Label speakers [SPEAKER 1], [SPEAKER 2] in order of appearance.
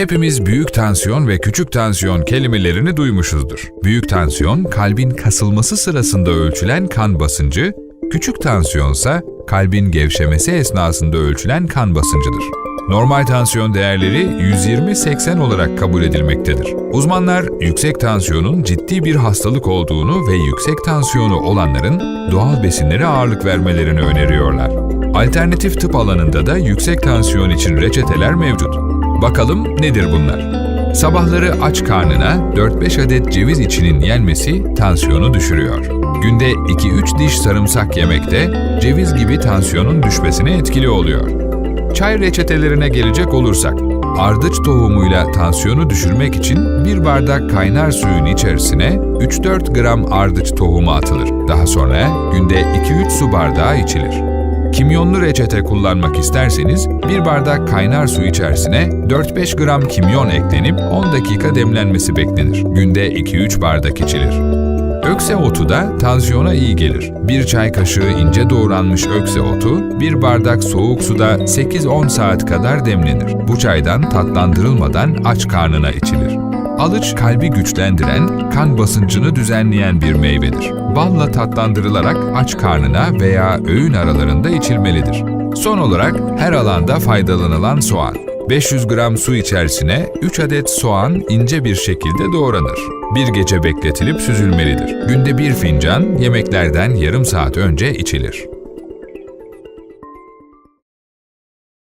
[SPEAKER 1] Hepimiz büyük tansiyon ve küçük tansiyon kelimelerini duymuşuzdur. Büyük tansiyon, kalbin kasılması sırasında ölçülen kan basıncı, küçük tansiyonsa kalbin gevşemesi esnasında ölçülen kan basıncıdır. Normal tansiyon değerleri 120-80 olarak kabul edilmektedir. Uzmanlar yüksek tansiyonun ciddi bir hastalık olduğunu ve yüksek tansiyonu olanların doğal besinlere ağırlık vermelerini öneriyorlar. Alternatif tıp alanında da yüksek tansiyon için reçeteler mevcut. Bakalım nedir bunlar? Sabahları aç karnına 4-5 adet ceviz içinin yenmesi tansiyonu düşürüyor. Günde 2-3 diş sarımsak yemek de ceviz gibi tansiyonun düşmesine etkili oluyor. Çay reçetelerine gelecek olursak, ardıç tohumuyla tansiyonu düşürmek için bir bardak kaynar suyun içerisine 3-4 gram ardıç tohumu atılır. Daha sonra günde 2-3 su bardağı içilir. Kimyonlu reçete kullanmak isterseniz bir bardak kaynar su içerisine 4-5 gram kimyon eklenip 10 dakika demlenmesi beklenir. Günde 2-3 bardak içilir. Ökse otu da tansiyona iyi gelir. Bir çay kaşığı ince doğranmış ökse otu, bir bardak soğuk suda 8-10 saat kadar demlenir. Bu çaydan tatlandırılmadan aç karnına içilir. Alıç kalbi güçlendiren, kan basıncını düzenleyen bir meyvedir. Balla tatlandırılarak aç karnına veya öğün aralarında içilmelidir. Son olarak her alanda faydalanılan soğan. 500 gram su içerisine 3 adet soğan ince bir şekilde doğranır. Bir gece bekletilip süzülmelidir. Günde bir fincan yemeklerden yarım saat önce içilir.